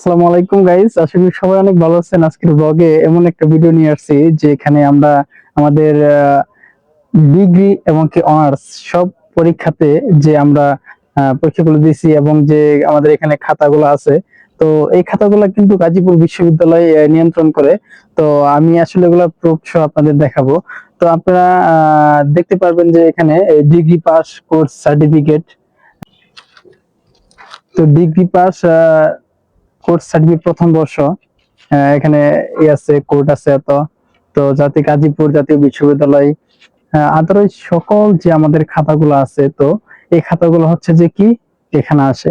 আসসালামু আলাইকুম গাইস আশা করি সবাই অনেক ভালো আছেন। আজকের ব্লগে এমন একটা ভিডিও নিয়ে আসছি যে এখানে আমরা আমাদের ডিগ্রি এবং কি অনার্স সব পরীক্ষাতে যে আমরা পরীক্ষাগুলো দিয়েছি এবং যে আমাদের এখানে খাতাগুলো আছে, তো এই খাতাগুলো কিন্তু গাজীপুর বিশ্ববিদ্যালয় নিয়ন্ত্রণ করে। তো আমি আসলে এগুলো প্রুফ সহ আপনাদের দেখাবো। তো আপনারা দেখতে পারবেন যে এখানে ডিগ্রি পাস কোর্স সার্টিফিকেট তো ডিগ্রি পাস কোর্স সার্টিফিকেট প্রথম বর্ষ। এখানে ই আছে কোর্ট আছে এত। তো জাতীয় গাজীপুর জাতীয় বিশ্ববিদ্যালয় আদারওয়াইজ সকল যে আমাদের খাতাগুলো আছে, তো এই খাতাগুলো হচ্ছে যে কি? এখানে আসে।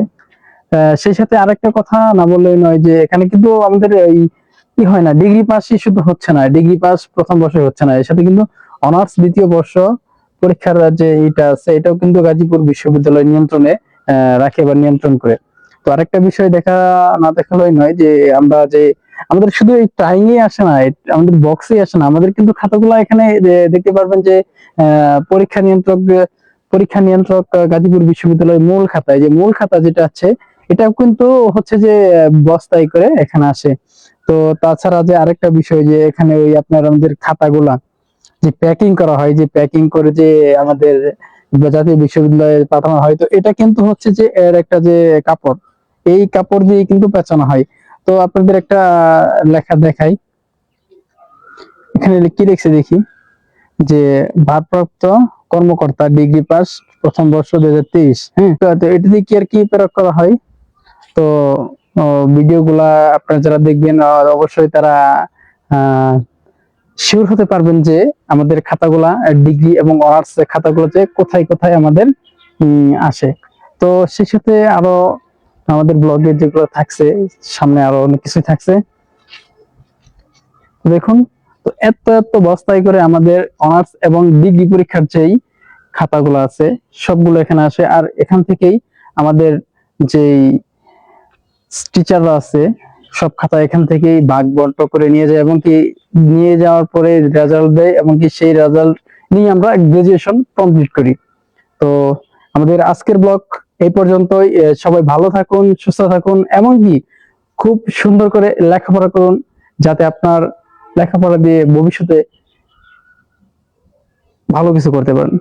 সেই সাথে আরেকটা কথা না বললেই নয় যে এখানে কিন্তু আমাদের এই কি হয় না ডিগ্রি পাসই শুধু হচ্ছে না ডিগ্রি পাস প্রথম বর্ষে হচ্ছে না। এর সাথে কিন্তু অনার্স দ্বিতীয় বর্ষ, পরীক্ষার যে এটা আছে, এটাও কিন্তু গাজীপুর বিশ্ববিদ্যালয় নিয়ন্ত্রণে রাখে বা নিয়ন্ত্রণ করে। তো আরেকটা বিষয় দেখা না দেখালেই নয় যে আমরা যে, আমাদের শুধু এই ট্রাইং এ আসে না আমাদের বক্সে আসে না, আমাদের কিন্তু খাতাগুলো এখানে দেখতে পারবেন যে পরীক্ষা নিয়ন্ত্রক পরীক্ষা নিয়ন্ত্রক গাজীপুর বিশ্ববিদ্যালয়ের মূল খাতায় যে মূল খাতা যেটা আছে, এটাও কিন্তু হচ্ছে যে বস্তায় করে এখানে আসে। তো তাছাড়া যে আরেকটা বিষয় যে, এখানে ওই আপনার আমাদের খাতাগুলা, যে প্যাকিং করা হয়, যে প্যাকিং করে যে আমাদের জাতীয় বিশ্ববিদ্যালয়ে পাঠানো হয়, তো এটা কিন্তু হচ্ছে যে, এর একটা যে কাপড়। এই কাপড় দিয়ে কিন্তু পেঁচানো হয়। তো আপনাদের একটা লেখা দেখাই। এখানে কি লিখছে দেখি? যে ভারপ্রাপ্ত কর্মকর্তা, ডিগ্রি পাস, প্রথম বর্ষ দুই হাজার তেইশ হ্যাঁ? এটা দিয়ে কি আর কি প্রয়োগ করা হয়? তো ভিডিও গুলা আপনারা যারা দেখবেন অবশ্যই তারা শিওর হতে পারবেন যে আমাদের খাতাগুলা, ডিগ্রি এবং অনার্স খাতাগুলোতে কোথায় কোথায় আমাদের আসে। তো, সেই সাথে আরও আমাদের ব্লগে যেগুলো থাকছে, সামনে আরও অনেক কিছু থাকছে। দেখুন, তো এত এত বস্তায় করে আমাদের অনার্স এবং ডিগ্রি পরীক্ষার যেই খাতাগুলো আছে, সবগুলো এখানে আসে। আর এখান থেকেই আমাদের যেই টিচাররা আছে, সব খাতা এখান থেকেই ভাগ বন্ট করে নিয়ে যায় এবং কি নিয়ে যাওয়ার পরে রেজাল্ট দেয় এবং কি সেই রেজাল্ট নিয়ে আমরা গ্রাজুয়েশন কমপ্লিট করি। তো আমাদের আজকের ব্লগ এই পর্যন্তই সবাই ভালো থাকুন, সুস্থ থাকুন, এমনকি খুব সুন্দর করে লেখাপড়া করুন, যাতে আপনার লেখাপড়া দিয়ে ভবিষ্যতে ভালো কিছু করতে পারেন।